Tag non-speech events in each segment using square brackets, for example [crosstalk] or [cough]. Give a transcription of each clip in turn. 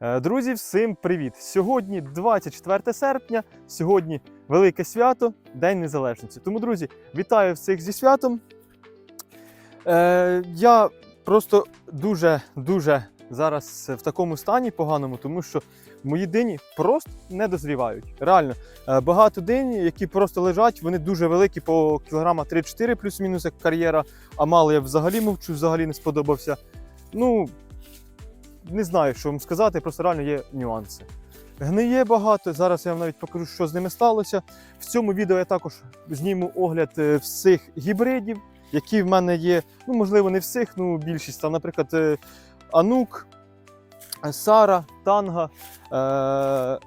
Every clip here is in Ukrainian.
Е, Друзі, всім привіт! Сьогодні 24 серпня, сьогодні велике свято, День Незалежності. Тому, друзі, вітаю всіх зі святом. Е, я просто дуже-дуже зараз в такому стані поганому, тому що мої дині просто не дозрівають. Реально, е, багато динь, які просто лежать, вони дуже великі, по кілограма 3-4 плюс-мінус, як кар'єра. А мало я взагалі мовчу, взагалі не сподобався. Ну, не знаю, що вам сказати, просто реально є нюанси. Гниє багато. Зараз я вам навіть покажу, що з ними сталося. В цьому відео я також зніму огляд е, всіх гібридів, які в мене є. Ну, можливо, не всіх, ну більшість. Там, наприклад, е, Анук, е, Сара, Танга, е-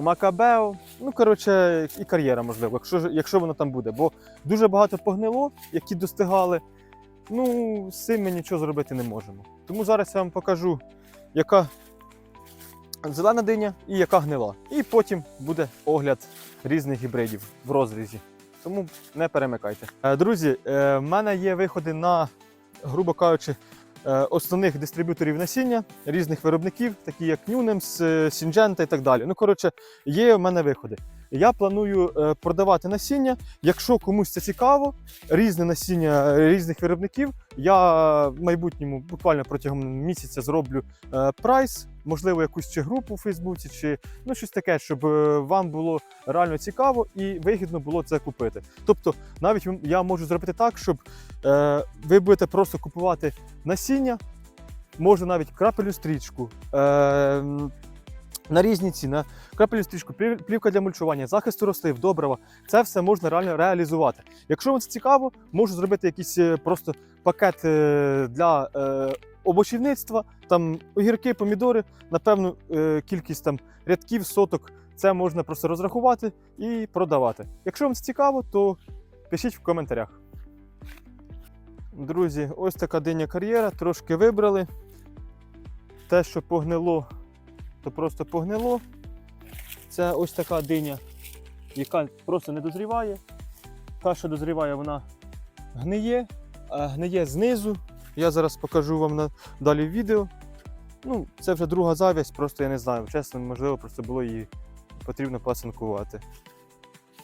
Макабео. Ну, коротше, і кар'єра, можливо, якщо, якщо воно там буде. Бо дуже багато погнило, які достигали. Ну, з цим ми нічого зробити не можемо. Тому зараз я вам покажу, яка зелена диня і яка гнила. І потім буде огляд різних гібридів в розрізі. Тому не перемикайте. Е, Друзі, е, в мене є виходи на, грубо кажучи, е, основних дистриб'юторів насіння різних виробників, такі як е, Syngenta і так далі. Ну, коротше, є в мене виходи. Я планую е, продавати насіння. Якщо комусь це цікаво, різне насіння е, різних виробників. Я в майбутньому буквально протягом місяця зроблю е, прайс, можливо, якусь чи групу у Фейсбуці, чи ну щось таке, щоб вам було реально цікаво і вигідно було це купити. Тобто, навіть я можу зробити так, щоб ви будете просто купувати насіння, може навіть крапельну стрічку. На різні ціни, крапельну стрічку, плівка для мульчування, захисту рослин, добрива. Це все можна реально реалізувати. Якщо вам це цікаво, можу зробити якийсь е, просто пакет е, для е, овочівництва, там огірки, помідори, на певну кількість там рядків, соток. Це можна просто розрахувати і продавати. Якщо вам це цікаво, то пишіть в коментарях. Друзі, ось така диня кар'єра, трошки вибрали. Те, що погнило, то просто погнило. Це ось така диня, яка просто не дозріває. Та, що дозріває, вона гниє, а гниє знизу. Я зараз покажу вам на, далі відео. Ну, це вже друга завість, просто я не знаю. Чесно, можливо, просто було її потрібно пасинкувати.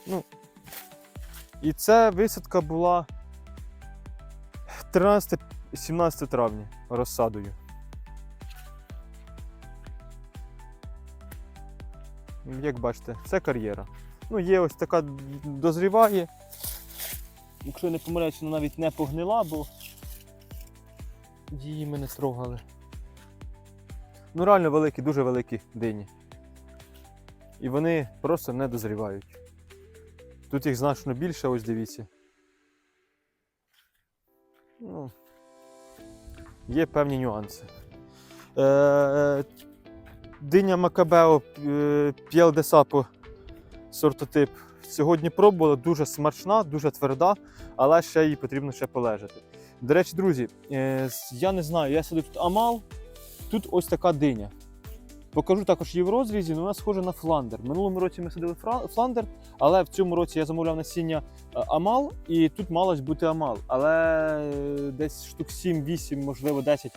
Ну, і ця висадка була 13-17 травня розсадою. Як бачите, це кар'єра. Ну, є ось така дозріває. Якщо я не помиляюсь, вона навіть не погнила, бо її ми не трогали. Ну, реально великі, дуже великі дині. І вони просто не дозрівають. Тут їх значно більше, ось дивіться. Ну, є певні нюанси. Е, диня Макабео е, П'єл де Сапо сортотип. Сьогодні пробувала дуже смачна, дуже тверда, але ще їй потрібно ще полежати. До речі, друзі, е, я не знаю, я сидив тут Амал, тут ось така диня. Покажу також її в розрізі, але вона схожа на фландер. Минулому році ми садили фландер, але в цьому році я замовляв насіння е, Амал, і тут малось бути Амал. Але десь штук 7-8, можливо, 10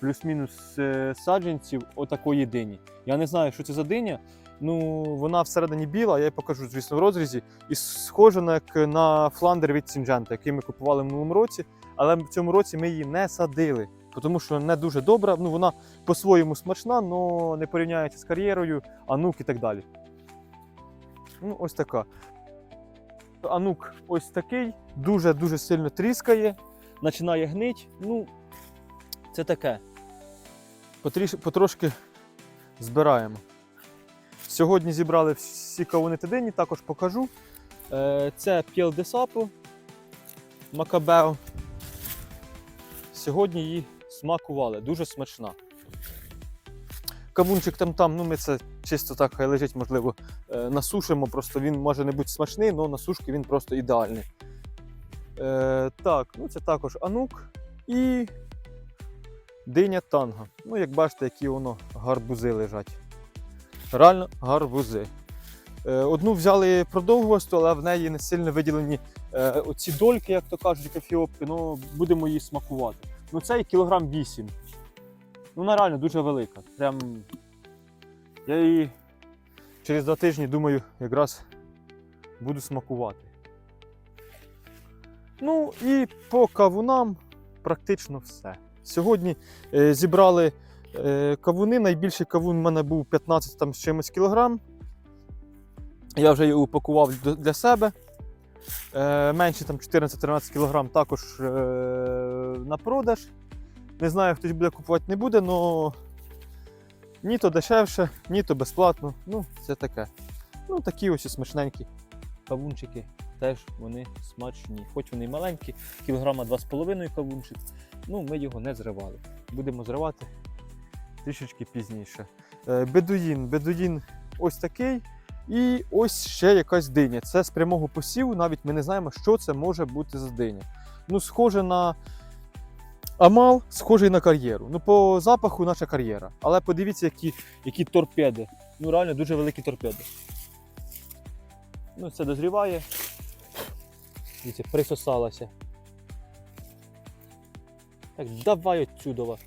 плюс-мінус е, саджанців отакої дині. Я не знаю, що це за диня. Ну, вона всередині біла, я її покажу, звісно, в розрізі. І схожа на, на фландер від Сінджента, який ми купували в минулому році. Але в цьому році ми її не садили, тому що не дуже добра. Ну, вона по-своєму смачна, але не порівняється з кар'єрою, анук і так далі. Ну, ось така. Анук ось такий, дуже-дуже сильно тріскає, починає гнить. Ну, це таке. Потріш, потрошки збираємо. Сьогодні зібрали всі кавуни тидині, також покажу. Е, Це П'єл де Сапо, Макабео. Сьогодні її смакували, дуже смачна. Кавунчик там там, ну ми це чисто так хай лежить, можливо, е, насушимо. Просто він може не бути смачний, але на сушки він просто ідеальний. Е, так, ну це також анук і диня танго. Ну, як бачите, які воно гарбузи лежать. Реально гарбузи. Е, Одну взяли продовгувасту, але в неї не сильно виділені е, оці дольки, як то кажуть, кафіопки, ну будемо її смакувати. Ну цей кілограм 8. Ну, вона реально дуже велика. Прям. Я її через два тижні, думаю, якраз буду смакувати. Ну і по кавунам практично все. Сьогодні е, зібрали е, кавуни. Найбільший кавун в мене був 15 там, з чимось кілограм. Я вже його упакував для себе. Е, менше там 14-13 кілограм також на продаж. Не знаю, хтось буде купувати, не буде, але ні то дешевше, ні то безплатно. Ну, це таке. Ну, такі ось смачненькі кавунчики. Теж вони смачні. Хоч вони маленькі, кілограма 2,5 кавунчик. Ну, ми його не зривали. Будемо зривати трішечки пізніше. Е, Бедуїн. Бедуїн ось такий. І ось ще якась диня. Це з прямого посіву, навіть ми не знаємо, що це може бути за диня. Ну, схоже на Амал, схожий на кар'єру. Ну, по запаху наша кар'єра. Але подивіться, які, які торпеди. Ну, реально дуже великі торпеди. Ну, це дозріває. Дивіться, присосалася. Так, давай отсюдова.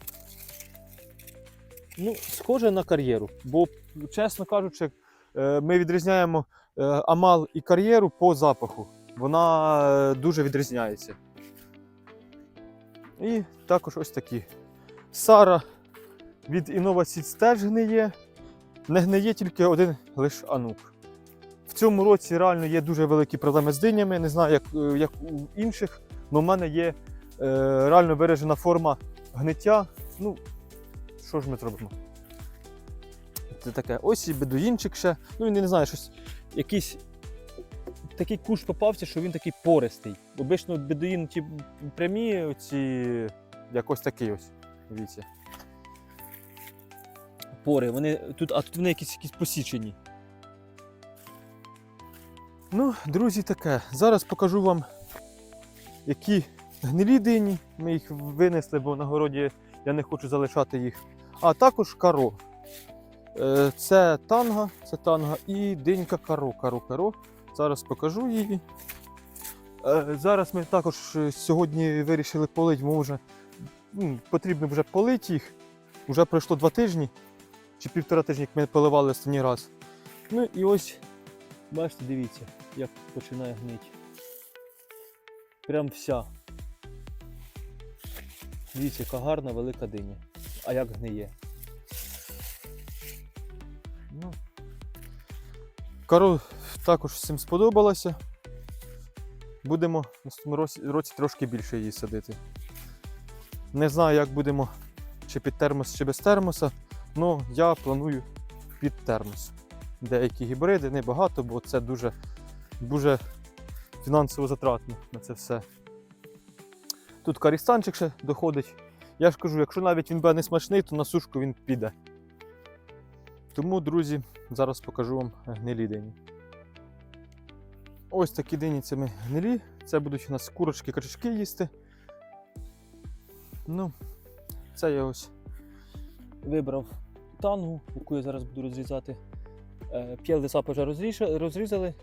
Ну, схоже на кар'єру. Бо, чесно кажучи, е, ми відрізняємо е, амал і кар'єру по запаху. Вона е, дуже відрізняється. І також ось такі. Сара від Innova Seeds теж гниє. Не гниє тільки один лише анук. Цьому році реально є дуже великі проблеми з динями. Не знаю, як, е, як у інших, але в мене є е, реально виражена форма гниття. Ну, що ж ми зробимо? Це таке. Ось і бедуїнчик ще. Ну, він не знаю, щось. Якийсь такий куш попався, що він такий пористий. Обично бедуїн ті прямі, оці, як ось такий ось. Дивіться. Пори, вони тут, а тут вони якісь, якісь посічені. Ну, друзі, таке. Зараз покажу вам, які гнилі дині. Ми їх винесли, бо на городі я не хочу залишати їх. А також каро. Е, Це танга, це танга і динька каро. Каро, каро. Зараз покажу її. Е, Зараз ми також е, сьогодні вирішили полити, може ну, потрібно вже полити їх. Вже пройшло два тижні чи півтора тижні, як ми поливали останній раз. Ну і ось, бачите, дивіться, як починає гнити. Прям вся. Дивіться, яка гарна велика диня. А як гниє. Ну. Кару також всім сподобалося. Будемо в наступному році, трошки більше її садити. Не знаю, як будемо чи під термос, чи без термоса, але я планую під термос. Деякі гібриди, небагато, бо це дуже, дуже фінансово затратно на це все. Тут карістанчик ще доходить. Я ж кажу, якщо навіть він буде не смачний, то на сушку він піде. Тому, друзі, зараз покажу вам гнилі дині. Ось такі дині це гнилі. Це будуть у нас курочки, качачки їсти. Ну, це я ось вибрав тангу, яку я зараз буду розрізати. Е, П'єл сапа вже розрізали.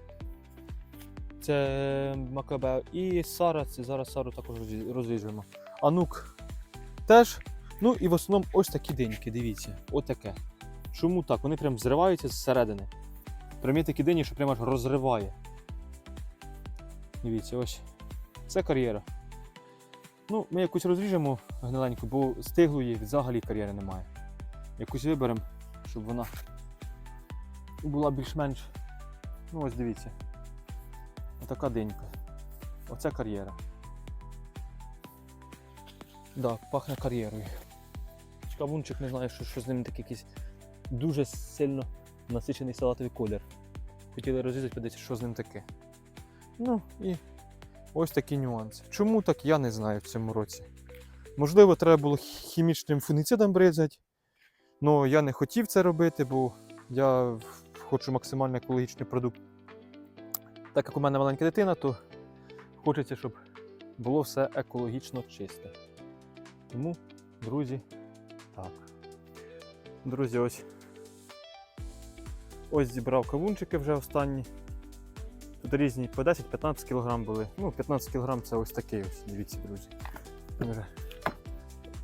Це Макабе. І Сара, це зараз Сару також розрі- розріжемо. Анук теж. Ну і в основному ось такі деньки, дивіться, отаке. Чому так? Вони прям зриваються зсередини. Прям є такі дині, що прямо аж розриває. Дивіться, ось. Це кар'єра. Ну, ми якусь розріжемо гниленьку, бо стиглої взагалі кар'єри немає. Якусь виберемо, щоб вона була більш-менш. Ну, ось дивіться. Отака денька. Оце кар'єра. Да, пахне кар'єрою. Кавунчик не знаю, що, що з ним такий якийсь дуже сильно насичений салатовий колір. Хотіли розрізати, подивитися, що з ним таке. Ну і ось такі нюанси. Чому так, я не знаю в цьому році. Можливо, треба було хімічним фунгіцидом бризати. але я не хотів це робити, бо я хочу максимально екологічний продукт. Так як у мене маленька дитина, то хочеться, щоб було все екологічно чисте. Тому, друзі, так. Друзі, ось. Ось зібрав кавунчики вже останні. Тут різні по 10-15 кг були. Ну, 15 кг це ось такий ось, дивіться, друзі.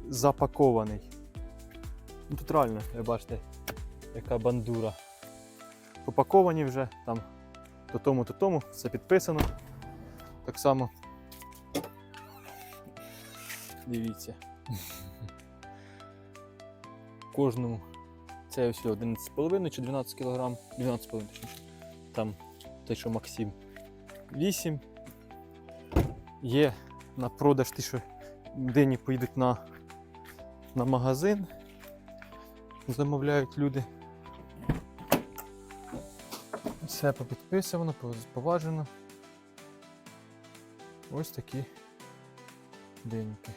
Запакований. Ну, тут реально, ви бачите, яка бандура. Попаковані вже там то тому, то тому, все підписано. Так само. Дивіться. [laughs] Кожному це ось 11,5 чи 12 кг, 12,5 точніше. Там той, що Максим. 8. Є на продаж ті, що дині поїдуть на, на магазин. Замовляють люди. Все попідписано, поважено. Ось такі деньки.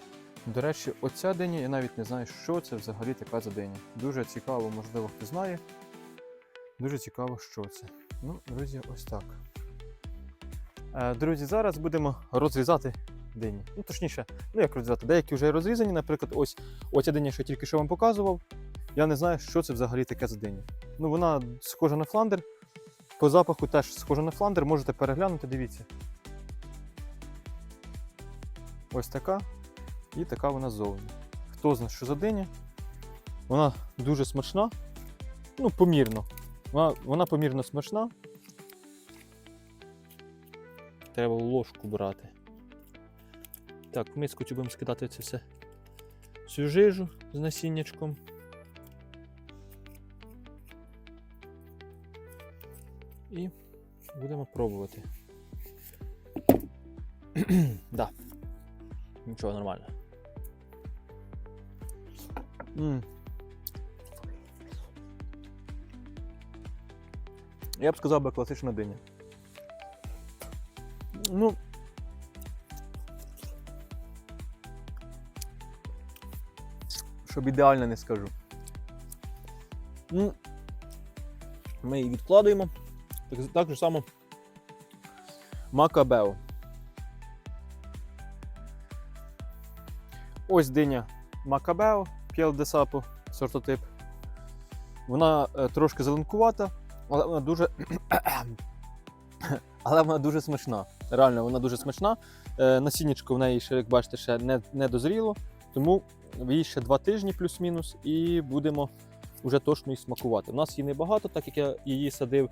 До речі, оця диня, я навіть не знаю, що це взагалі така за диня. Дуже цікаво, можливо, хто знає. Дуже цікаво, що це. Ну, друзі, ось так. Е, Друзі, зараз будемо розрізати дині. Ну, точніше, ну як розрізати? Деякі вже розрізані, наприклад, ось оця диня, що я тільки що вам показував. Я не знаю, що це взагалі таке за диня. Ну, вона схожа на фландер. По запаху теж схожа на фландер, можете переглянути, дивіться. Ось така. І така вона ззовні. Хто знає, що за диня? Вона дуже смачна. Ну, помірно. Вона, вона помірно смачна. Треба ложку брати. Так, в миску будемо скидати це все. Всю жижу з насіннячком. І будемо пробувати. [clears throat] да. Нічого нормально. М. Я б сказав би класична диня. Ну. Щоб ідеально не скажу. Ми її відкладаємо. Так, так же само Макабео. Ось диня Макабео, П'єл Сапо, сортотип. Вона е, трошки зеленкувата, але вона дуже. [coughs] але вона дуже смачна. Реально, вона дуже смачна. Е, насіннячко в неї ще, як бачите, ще не, не дозріло, тому їй ще два тижні плюс-мінус, і будемо вже точно її смакувати. У нас її небагато, так як я її садив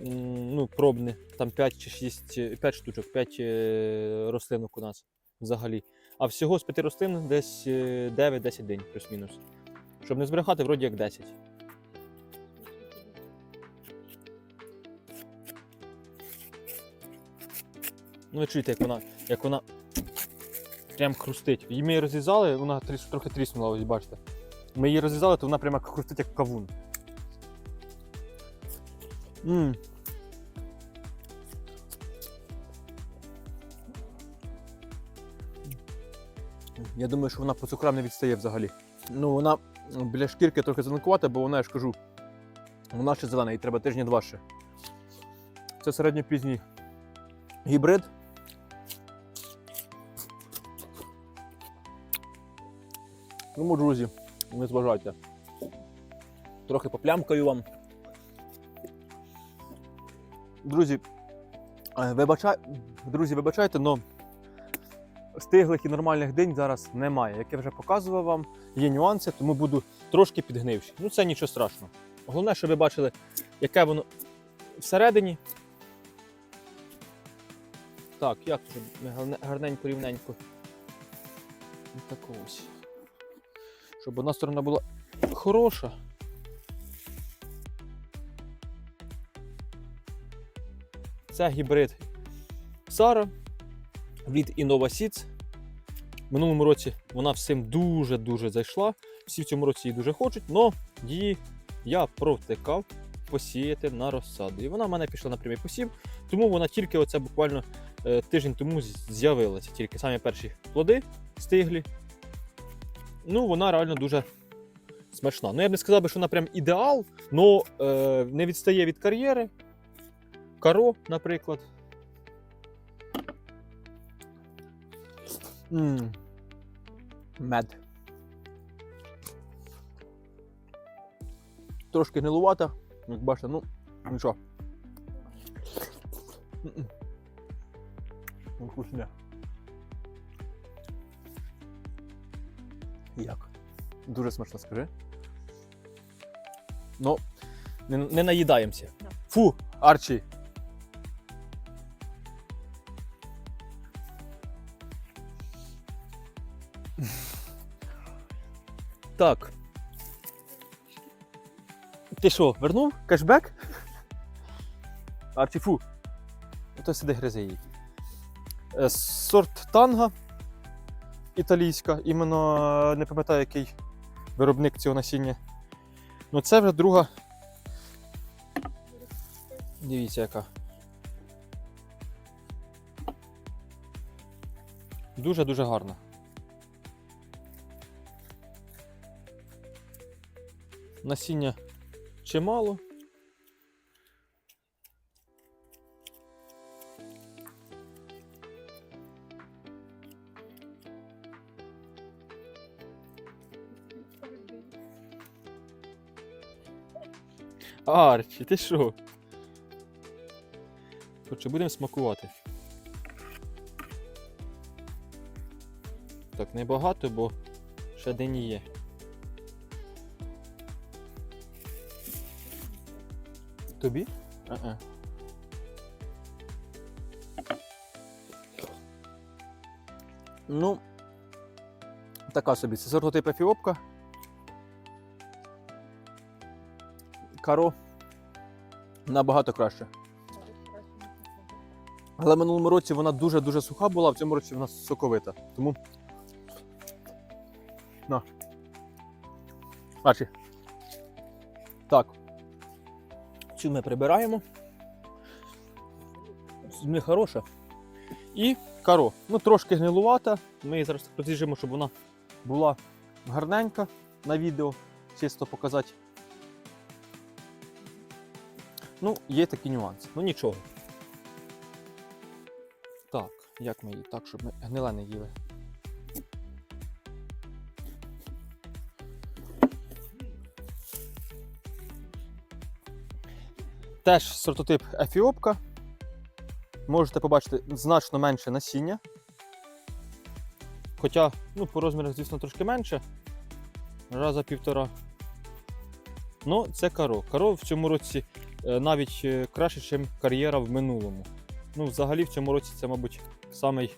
ну, пробне, там 5 чи 6, 5 штучок, 5 е, рослинок у нас взагалі. А всього з 5 рослин десь е, 9-10 день, плюс-мінус. Щоб не збрехати, вроді як 10. Ну, ви чуєте, як вона, як вона прям хрустить. Її ми її розрізали, вона трохи тріснула, ось бачите. Ми її розрізали, то вона прямо хрустить, як кавун. Мм. Я думаю, що вона по цукрам не відстає взагалі. Ну, вона біля шкірки трохи зеленкувата, бо вона, я ж кажу, вона ще зелена, їй треба тижні два ще. Це середньопізній гібрид. Тому, друзі, не зважайте. Трохи поплямкаю вам. Друзі, е, вибачай... друзі, вибачайте, але стиглих і нормальних день зараз немає. Як я вже показував вам, є нюанси, тому буду трошки підгнивши. Ну це нічого страшного. Головне, щоб ви бачили, яке воно всередині. Так, як тут гарненько, рівненько. Так ось. Щоб одна сторона була хороша. Це гібрид Сара від Innova Seeds. В минулому році вона всім дуже-дуже зайшла. Всі в цьому році її дуже хочуть, але її я провтикав посіяти на розсаду. І вона в мене пішла на прямий посів, тому вона тільки оце буквально е, тиждень тому з'явилася. Тільки самі перші плоди стиглі. Ну, вона реально дуже смачна. Ну, я б не сказав, що вона прям ідеал, але не відстає від кар'єри. Каро, наприклад. М. Мед. Трошки гнилувата, як бачите, ну, нічого. Ну, Вкусне. Як? Дуже смачно, скажи. Ну, не, не наїдаємося. Фу, Арчі. Так. Ти що, вернув кешбек? Арчі, фу. То сиди гризи її. Е, Сорт танга італійська, іменно е, не пам'ятаю, який виробник цього насіння. Ну це вже друга. Дивіться, яка. Дуже-дуже гарна. Насіння чимало. Арчі, ти що? Коротше, будемо смакувати. Так, небагато, бо ще день є. Тобі? Ага. Ну, така собі. Це сортотип ефіопка. Каро набагато краще. Але в минулому році вона дуже-дуже суха була, а в цьому році вона соковита. Тому. На. Бачи. Так. Цю ми прибираємо. Не хороша. І каро. Ну, трошки гнилувата. Ми її зараз розріжемо, щоб вона була гарненька на відео. Чисто показати. Ну, є такі нюанси. Ну нічого. Так, як ми її? Так, щоб ми гниле не їли. Теж сортотип ефіопка. Можете побачити значно менше насіння. Хоча, ну, по розмірах, звісно, трошки менше. Раза півтора. Ну, це каро. Каро в цьому році е, навіть е, краще, ніж кар'єра в минулому. Ну, взагалі в цьому році це, мабуть, самий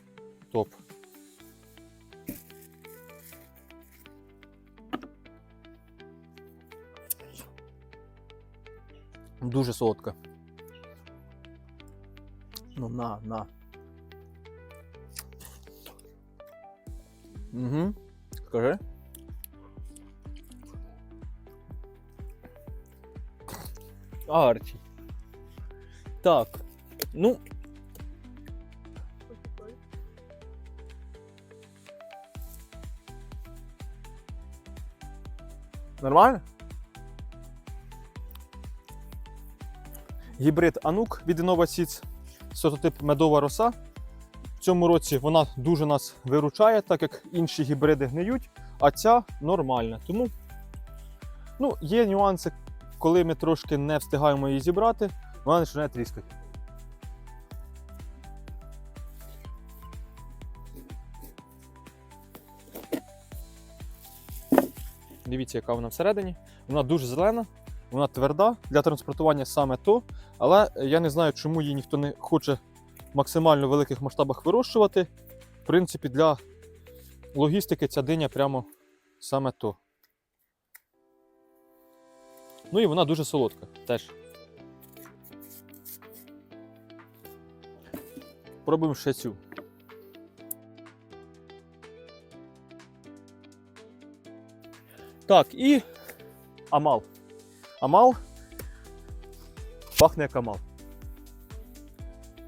топ. Дуже солодка. Ну, на, на. Угу. Скажи. Арчі. Так. Ну, Нормально? Гібрид Анук від Innova Seeds, сортотип медова роса. В цьому році вона дуже нас виручає, так як інші гібриди гниють, а ця нормальна. Тому ну, є нюанси, коли ми трошки не встигаємо її зібрати, вона починає тріскати. Дивіться, яка вона всередині. Вона дуже зелена, вона тверда для транспортування саме то. Але я не знаю, чому її ніхто не хоче в максимально великих масштабах вирощувати. В принципі, для логістики ця диня прямо саме то. Ну і вона дуже солодка теж. Пробуємо ще цю. Так, і амал. Амал пахне як амал.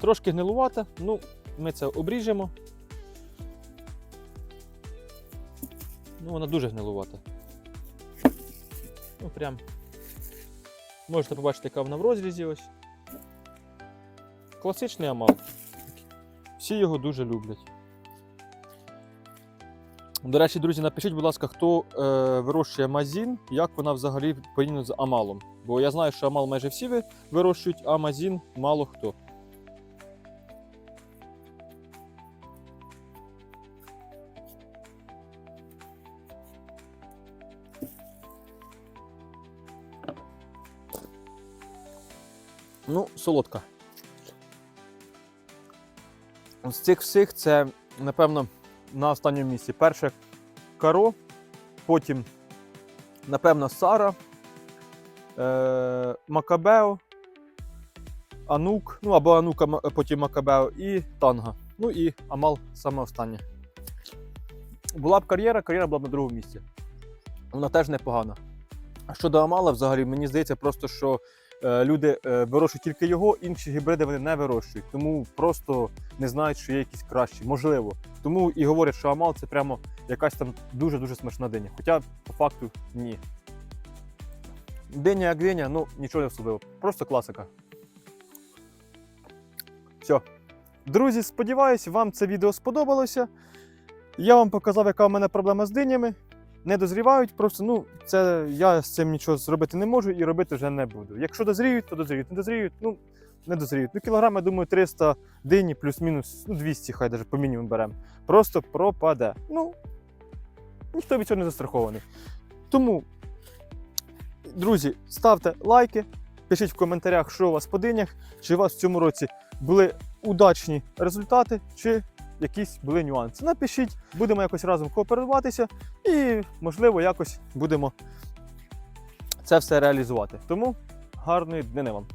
Трошки гнилувата, ну, ми це обріжемо. Ну, вона дуже гнилувата. Ну, прям. Можете побачити, яка вона в розрізі ось. Класичний амал. Всі його дуже люблять. До речі, друзі, напишіть, будь ласка, хто е, вирощує мазін, як вона взагалі порівняно з амалом. Бо я знаю, що амал майже всі ви- вирощують, а мазін мало хто. Ну, солодка. З цих всіх це, напевно, на останньому місці. Перше каро, потім, напевно, Сара, е- Макабео, Анук, ну або Анука, потім Макабео і Танга. Ну і Амал саме останнє. Була б кар'єра, кар'єра була б на другому місці. Вона теж непогана. А щодо Амала, взагалі, мені здається, просто що люди е, вирощують тільки його, інші гібриди вони не вирощують. Тому просто не знають, що є якісь кращі. Можливо. Тому і говорять, що Амал це прямо якась там дуже-дуже смачна диня. Хоча по факту ні. Диня як диня, ну нічого не особливо. Просто класика. Все. Друзі, сподіваюся, вам це відео сподобалося. Я вам показав, яка в мене проблема з динями. Не дозрівають, просто ну, це я з цим нічого зробити не можу і робити вже не буду. Якщо дозріють, то дозріють. Не дозріють, ну не дозріють. Ну, кілограм, я думаю, 300 дині, плюс-мінус, ну 200, хай даже по мінімуму беремо. Просто пропаде. Ну, ніхто від цього не застрахований. Тому, друзі, ставте лайки, пишіть в коментарях, що у вас по динях, чи у вас в цьому році були удачні результати, чи якісь були нюанси. Напишіть, будемо якось разом кооперуватися і, можливо, якось будемо це все реалізувати. Тому гарної днини вам!